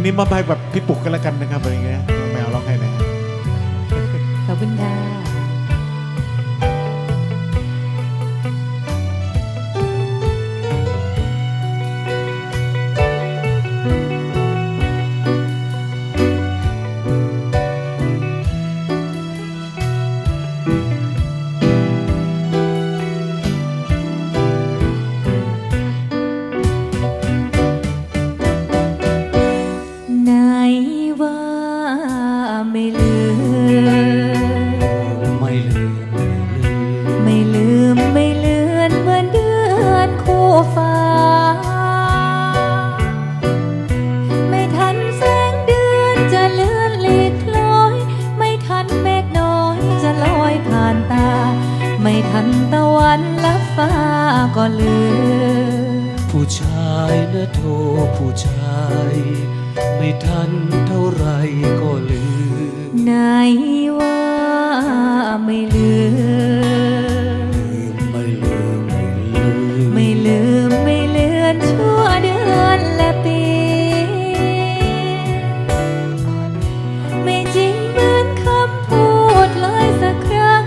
งนี้มาไปแบบพี่ปุกกันแล้วกันนะครับอะไรเงี้ยแมวร้องให้หนะขอบคุณค่ะ ไม่ลืมไม่ลืมไม่ลืมไม่ลืมเหมือนเดือนคู่ฟ้า ไม่ทันแสงเดือนจะเลื่อนลีกคลอย ไม่ทันเมฆน้อยจะลอยผ่านตา ไม่ทันตะวันลับฟ้าก็ลืมผู้ชายนะโทผู้ชาย ไม่ทันเท่าไรก็ลืมไหนว่าไม่ลืมไม่ลืมไม่ลืมไม่ลืมไม่ลือนชั่วเดือนและปี ไม่จริงเหมือนคำพูดเลยสักครั้ง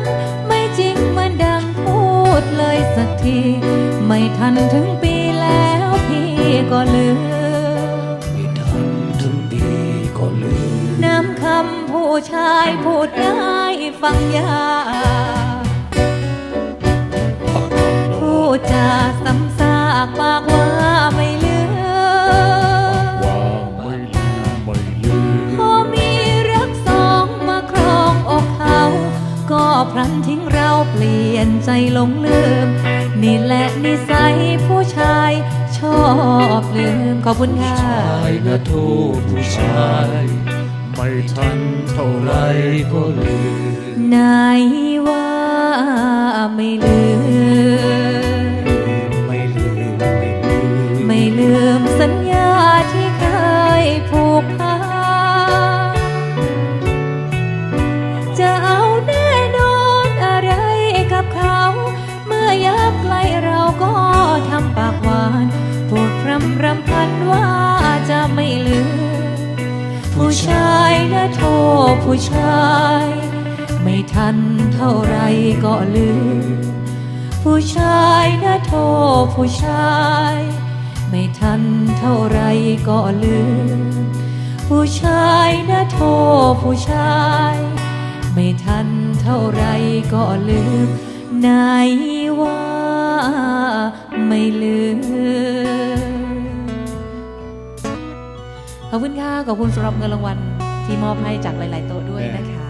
ไม่จริงเหมือนดังพูดเลยสักที ไม่ทันถึงปีแล้วพี่ก็ลืม ผู้ชายพูดได้ฟังยากพูดจาซ้ำซากปากว่าไม่เลือว่าไม่ลืมไม่ลืมพอมีรักสองมาครองอกเขาก็พลันทิ้งเราเปลี่ยนใจหลงลืม นี่แหละนิสัยผู้ชายชอบลืมขอบคุณค่ะชายนะโทผู้ชาย ไม่ทันเท่าไรก็ลืมไหนว่าไม่ลืมไม่ลืมไม่ลืมไม่ลืมสัญญาที่เคยผูกพันจะเอาแน่นอนอะไรกับเขา เมื่อยามใกลเราก็ทำปากหวาน พูดพรำรำพันว่าจะไม่ลืม ผู้ชายนะโทผู้ชาย ไม่ทันเท่าไรก็ลืม ผู้ชายนะโทผู้ชาย ไม่ทันเท่าไรก็ลืม ผู้ชายนะโทผู้ชาย ไม่ทันเท่าไรก็ลืมไหนว่าไม่ลืม ขอบคุณค่ะขอบคุณสำหรับเงินรางวัลที่มอบให้จากหลาย ๆ โต๊ะด้วยนะคะ